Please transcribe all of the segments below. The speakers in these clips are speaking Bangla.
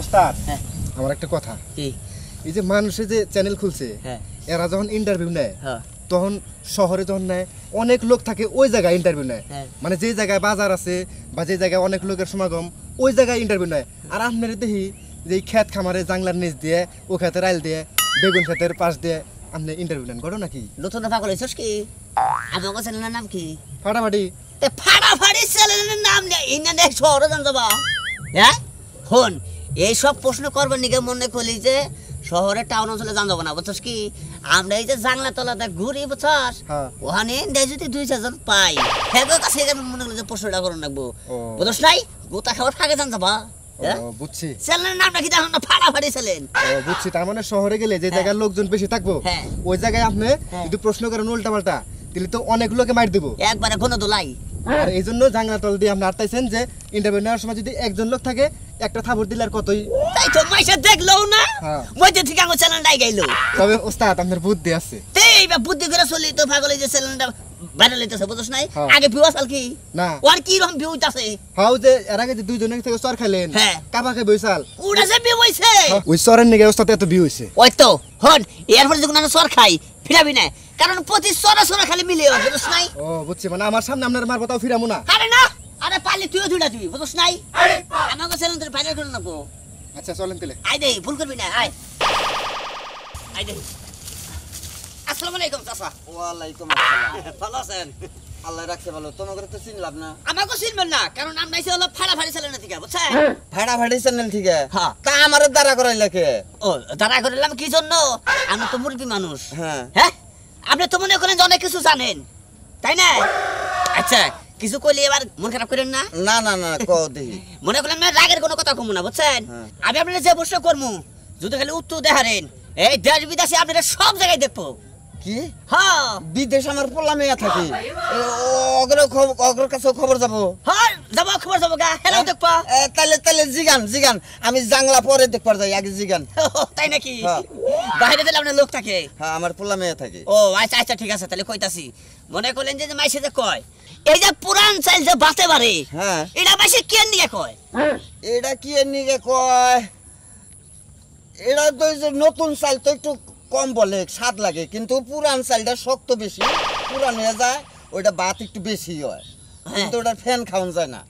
ওস্তাদ হ্যাঁ। আমার একটা কথা। কি? এই যে মানুষে যে চ্যানেল খুলছে হ্যাঁ। এরা যখন ইন্টারভিউ নেয় হ্যাঁ। তখন শহরে যখন নেয় অনেক লোক থাকে ওই জায়গায় ইন্টারভিউ নেয়। মানে যে জায়গায় বাজার আছে বা যে জায়গায় অনেক লোকের সমাগম ওই জায়গায় ইন্টারভিউ নেয়। আর আপনার দেখি যে ক্ষেত খামারে জাংলার নিচ দিয়ে ও খেতে আইল দিয়ে বেগুন খেতের পাশ দিয়ে আপনি ইন্টারভিউ নেন। ঘটনা নাকি নতুন পাগল হয়েছিস কি? আমাকে চ্যানেলের নাম কি? ফাটাফাটি। ফাড়াফাড়ি চ্যানেলের নাম নেই শহরে জান যাবা হ্যাঁ? হন এইসব প্রশ্ন করবার নিকে মনে করলি যে শহরে টাউন অঞ্চলে জান যাব না বুঝছস কি? আমরা এই যে জাংলা তলাতে ঘুরি বুঝছস? হ্যাঁ। ওখানে দেয় যদি দুই চারজন পাই হেগো কাছে মনে করলে যে প্রশ্নটা করুন রাখব। বুঝছস নাই? গোতা খাবার ফাঁকে জান যাবা হ্যাঁ? বুঝছি। চ্যানেলের নামটা কি দেখুন না? ফাড়াফাড়ি চ্যানেল। বুঝছি তার মানে শহরে গেলে যে জায়গায় লোকজন বেশি থাকব হ্যাঁ। ওই জায়গায় আপনি হ্যাঁ। যদি প্রশ্ন করেন উল্টা পাল্টা তাহলে তো অনেক লোকে মার দেবো। একবারে কোনো দোলাই। আর এই জন্য জাংলা তল দিয়ে আপনি আটটাইছেন যে ইন্টারভিউ নেওয়ার সময় যদি একজন লোক থাকে একটা থাপড় দিলে আর কতই? তাই তো মাইসা দেখল না? হ্যাঁ। মধ্যে থেকে আমার চ্যানেলটাই গাইলো। তবে ওস্তাদ আপনার বুদ্ধি আছে। এই বা বুদ্ধি করে চলি তো পাগল যে চ্যানেলটা ভাইরাল হইতেছে বুঝছ নাই? হ্যাঁ। আগে ভিউ আসাল কি? না। ওর কি রকম ভিউ আছে হাউ যে এর আগে যে দুইজনের থেকে চর খাইলেন হ্যাঁ। কাবাকে বইসাল ওটা যে ভিউ হইছে। ওই চরের নিগে ওস্তাদ এত ভিউ হইছে। ওই তো হন এরপরে যখন আমরা সর খাই ফিরাবি না। কারণ প্রতি সরা সরা খালি মিলে বুঝছ নাই? ও বুঝছি মানে আমার সামনে আপনার মারবো তাও ফিরামু না। আরে না! আরে পালি তুইও দুইটা দিবি বুঝছ নাই? আমাকে চ্যানেল তোর ভাইরাল করে নেব। আচ্ছা চলেন তাহলে। আই দে ভুল করবি না আয়। আই দে। আসসালামু আলাইকুম চাচা। ওয়ালাইকুম আসসালাম। ভালো আছেন? আল্লাহ রাখছে ভালো। তোমাকে তো চিনলাম না। আমাকে চিনবেন না কারণ আমরা এসে হলো ফাড়াফাড়ি চ্যানেল থেকে বুঝছেন ভাড়া ভাড়ি চ্যানেল ঠিক হ্যাঁ। তা আমার দ্বারা করাই লেখে ও দাঁড়া করলাম কি জন্য? আমি তো মুরগি মানুষ। হ্যাঁ। হ্যাঁ? আপনি তো মনে করেন অনেক কিছু জানেন তাই না? আচ্ছা কিছু কইলে এবার মন খারাপ করেন না? না না না ক দেখি মনে করলেন না রাগের কোনো কথা কমু না বুঝছেন? হ্যাঁ। আমি আপনার যে প্রশ্ন করব যদি খালি উত্তর দেখারেন এই দেশ বিদেশে আপনারা সব জায়গায় দেখব। কি? হ্যাঁ। বিদেশ আমার পোলা মেয়া থাকি। অগ্র অগ্র কাছে খবর যাব। হ্যাঁ যাব খবর যাব গা। হেলাও দেখব। এ, তাহলে তাহলে জিগান জিগান। আমি জাংলা পরে দেখবার যাই আগে জিগান। তাই নাকি? হ্যাঁ। বাইরে দিলে আপনার লোক থাকে? হ্যাঁ আমার পোলা মেয়া থাকি। ও আচ্ছা আচ্ছা ঠিক আছে তাহলে কইতাছি। মনে করলেন যে মাইসে যে কয় এই যে পুরান চাইল যে বাতে পারে হ্যাঁ। এটা মাইসে কেন নিয়ে কয়? এটা কি নিকে কয়? এটা তো যে নতুন চাল তো একটু কম বলে স্বাদ লাগে কিন্তু পুরান চালটা শক্ত বেশি পুরান হয়ে যায় ওইটা ভাত একটু বেশি হয়। কিন্তু ওটা ফ্যান খাওয়ান যায় না।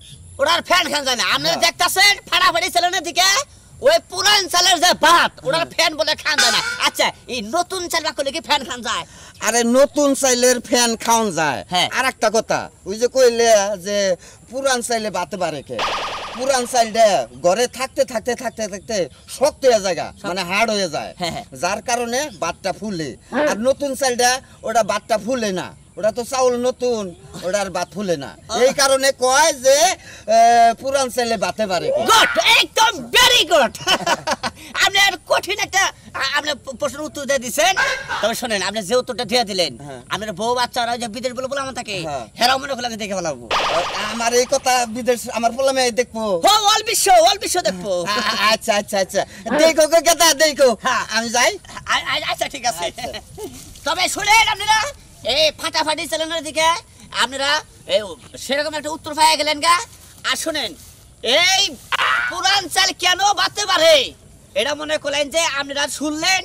ওরার ফ্যান খান যায় না। আপনারা হ্যাঁ। দেখতাছেন ফাড়াফাড়ি চালানোর দিকে? ওই পুরান চালের যে ভাত ওরার ফ্যান বলে খান যায় না। আচ্ছা এই নতুন চাল বা করলে কি ফ্যান খান যায়? আরে নতুন চাইলের ফ্যান খাওয়ান যায়। হ্যাঁ। আর একটা কথা ওই যে কইলে যে পুরান চাইলে বাতে পারে কে? পুরান চাইলটা ঘরে থাকতে থাকতে থাকতে থাকতে শক্ত হয়ে যায় মানে হার্ড হয়ে যায়। হ্যাঁ, হ্যাঁ। যার কারণে বাতটা ফুলে। আর নতুন চাইলটা ওটা বাতটা ফুলে না। ওটা তো চাউল নতুন ওটার বাত ফুলে না। এই কারণে কয় যে পুরান চাইলে বাতে পারে একদম ভেরি গুড আপনি আর কঠিন একটা আপনি প- প্রশ্নের উত্তর দিয়ে দিচ্ছেন তবে শোনেন আপনি যে উত্তরটা দিয়ে দিলেন হ্যাঁ। আপনার বউ বাচ্চারা যে বিদেশ বলে বলে আমার থাকে হ্যাঁ। হেরাও মনে দেখে ফেলাবো। আমার এই কথা বিদেশ আমার মেয়ে দেখব। ও অল বিশ্ব অল বিশ্ব দেখব। আচ্ছা আচ্ছা আচ্ছা। দেখো গো গেদা দেখো। হ্যাঁ। আমি যাই। আচ্ছা ঠিক আছে। আচ্ছা। তবে শুনেন আপনারা এই ফাটাফাটি চ্যানেলের দিকে আপনারা সেরকম একটা উত্তর পাইয়া গেলেন গা। আর শুনেন এই পুরান চাল কেন বাড়তে পারে? এটা মনে করলেন যে আপনারা শুনলেন?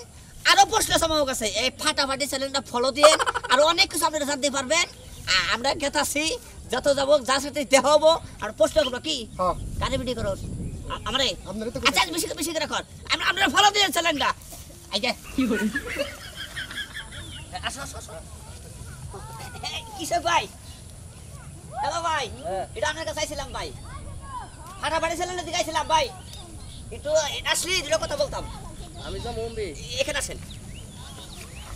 আরও প্রশ্ন সময় কাছে এই ফাটাফাটি চ্যানেলটা ফলো দিয়ে আর অনেক কিছু আপনারা জানতে পারবেন। আমরা গেতাছি যত যাব যার সাথে দেহ হব। আর প্রশ্ন করব কি? হ্যাঁ। কানে ভিডিও করো। আমারে? আপনারা তো আচ্ছা বেশি বেশি করে কর। আমরা আপনারা ফলো দিয়ে চ্যানেলটা। এই যে। আসো আসো আসো। এই, কিসের ভাই? হ্যালো ভাই। এটা আপনার কাছে আইছিলাম ভাই। দিকে আইছিলাম ভাই। একটু আসলে দুটো কথা বলতাম। আমি তো মুম্বি এখানে আসেন।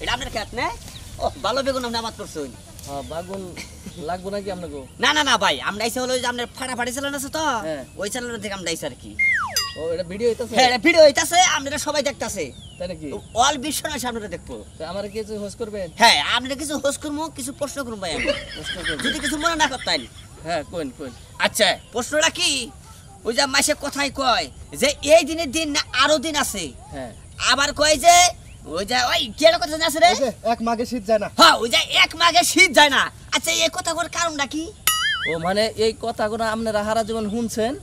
এটা আপনার খেত না? ও ভালো বেগুন আপনি আমার করছেন। বাগুন লাগবো নাকি আপনাকে? না না না ভাই আমরা এসে হলো যে আপনার ফাটাফাটি চ্যানেল আছে তো? হ্যাঁ। ওই চ্যানেলের থেকে আমরা আইসি আর কি। ও এটা ভিডিও হইতাছে? হ্যাঁ ভিডিও হইতাছে আপনারা সবাই দেখতাছে। তাই নাকি? অল বিশ্ব নয় আপনারা দেখব। তো আমার কিছু হোস্ট করবেন? হ্যাঁ আপনারা কিছু করব কিছু প্রশ্ন করব ভাই আমি। প্রশ্ন করবেন যদি কিছু মনে না করতেন হ্যাঁ কোন কোন? আচ্ছা প্রশ্নটা কি? ওই যে মাসে কথাই কয় যে এই দিনের দিন না আরও দিন আছে। হ্যাঁ। আবার কয় যে ওই যে ওই কে কথা আছে রে? এক মাগে শীত যায় না। হ্যাঁ ওই যে এক মাঘে শীত যায় না। আচ্ছা এই কথা কর কারণটা কি? ও মানে এই কথাগুলো আপনারা হারা জীবন শুনছেন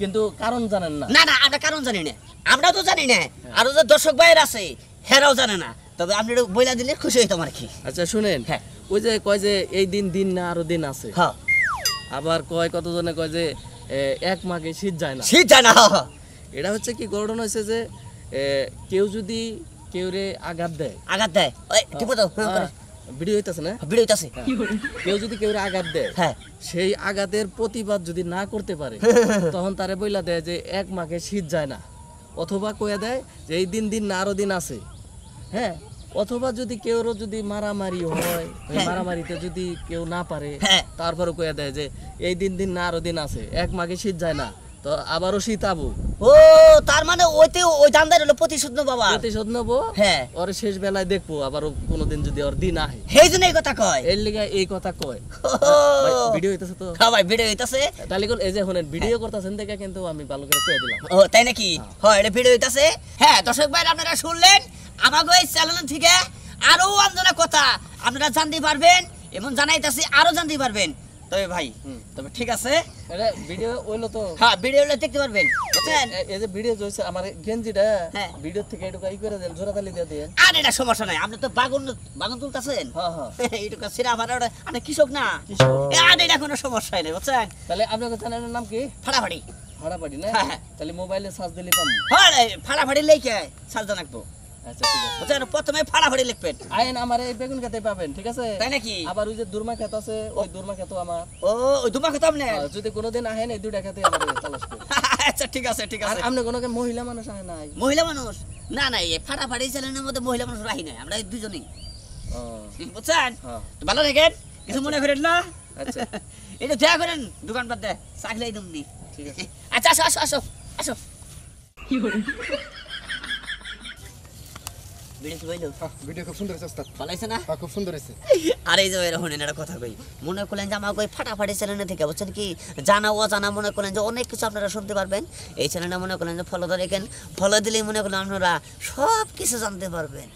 কিন্তু কারণ জানেন না। না না আমরা কারণ জানি না। আমরাও তো জানি না। আরও যে দর্শক ভাইয়ের আছে হেরাও জানে না। তবে আপনি বইলা দিলে খুশি হইতাম আর কি। আচ্ছা শুনেন। হ্যাঁ। ওই যে কয় যে এই দিন দিন না আরও দিন আছে। হ্যাঁ। আবার কয় কতজনে কয় যে এক মাকে শীত যায় না। শীত জানা এটা হচ্ছে কি ঘটনা হয়েছে যে কেউ যদি কেউ রে আঘাত দেয়। আঘাত দেয়। টিপো তো হ্যাঁ, ভিডিও হইতাছে না? ভিডিও হইতাছে। কেউ যদি কেউ আঘাত দেয় হ্যাঁ। সেই আঘাতের প্রতিবাদ যদি না করতে পারে তখন তারে বইলা দেয় যে এক মাকে শীত যায় না। অথবা কয়ে দেয় যে এই দিন দিন না আরও দিন আছে। হ্যাঁ? অথবা যদি কেউরও যদি মারামারি হয় মারামারিতে যদি কেউ না পারে হ্যাঁ। তারপরে কয়ে দেয় যে এই দিন দিন না আরও দিন আছে এক মাকে শীত যায় না তো আবারও শীত আবু। ও তার মানে ওইতে ওই দামদার হলো প্রতিশোধ নেব বাবা প্রতিশোধ নেব হ্যাঁ। ওর শেষ বেলায় দেখব আবার কোনোদিন যদি ওর দিন আহে। সেই জন্য এই কথা কয়? এর লিগে এই কথা কয়। ভিডিও হইতেছে তো। হ্যাঁ ভাই ভিডিও হইতাছে। তাহলে এই যে শুনেন ভিডিও করতেছেন দেখে কিন্তু আমি ভালো করে কয়ে দিলাম। ও তাই নাকি? হয়। এটা ভিডিও হইতাছে। হ্যাঁ দর্শক ভাই আপনারা শুনলেন আমাকে এই চ্যানেল থেকে আরও আন্দোলন কথা আপনারা জানতে পারবেন এবং জানাইতেছি আরও জানতে পারবেন। তবে ভাই তবে ঠিক আছে? ভিডিও হইল তো। হ্যাঁ দেখতে পারবেন। বুঝছেন? এই যে ভিডিও জইছে আমার গেঞ্জিটা হ্যাঁ। ভিডিও থেকে একটু ই করে দেন জোড়া তালি দিয়ে দেন। আর এটা সমস্যা নাই। আপনি তো বাগুন বাগুন তুলতেছেন? হ্যাঁ হ্যাঁ। এইটুকু সিরা ভাড়া আপনি কৃষক না। আর এটা কোনো সমস্যা নেই বুঝছেন? তাহলে আপনাদের চ্যানেলের নাম কি? ফাড়াফাড়ি না। তাহলে মোবাইলে সার্চ দিলে হ্যাঁ ফাড়াফাড়ি লেখে ঠিক আছে বুঝছেন প্রথমে ফাড়াফাড়ি লিখবেন। আইন আমার এই বেগুন খেতে পাবেন ঠিক আছে? তাই নাকি? আবার ওই যে দুর্মা খেত আছে ওই দুর্মা খেত আমার। ও ওই দুমা কথা আপনি যদি কোনোদিন আহেন এই দুইটা খেতে আমার তালাশ আচ্ছা ঠিক আছে ঠিক আছে। আপনি কোনো মহিলা মানুষ আহে নাই? মহিলা মানুষ? না না এই ফাটাফাটি চ্যানেলের মধ্যে মহিলা মানুষ রাহি নাই আমরা এই দুজনেই বুঝছেন? হ্যাঁ। ভালো থাকেন? কিছু মনে করেন না? আচ্ছা। এটা দেয়া করেন দোকান পাত দেয় চাকলাই দুমনি। ঠিক আছে। আচ্ছা আসো আসো আসো আসো। ভিডিও কি বইলো ভিডিও খুব সুন্দর হয়েছে ওস্তাদ। ভালো না? হ্যাঁ, খুব সুন্দর হয়েছে। আর এই যে এরকম একটা কথা কই। মনে করলেন যে ফাটাফাটি চ্যানেলে থেকে বুঝছেন কি? জানা অজানা মনে করলেন যে অনেক কিছু আপনারা শুনতে পারবেন। এই চ্যানেলটা মনে করলেন যে ফলো ধরে ফলো দিলেই মনে করলেন আপনারা সব কিছু জানতে পারবেন।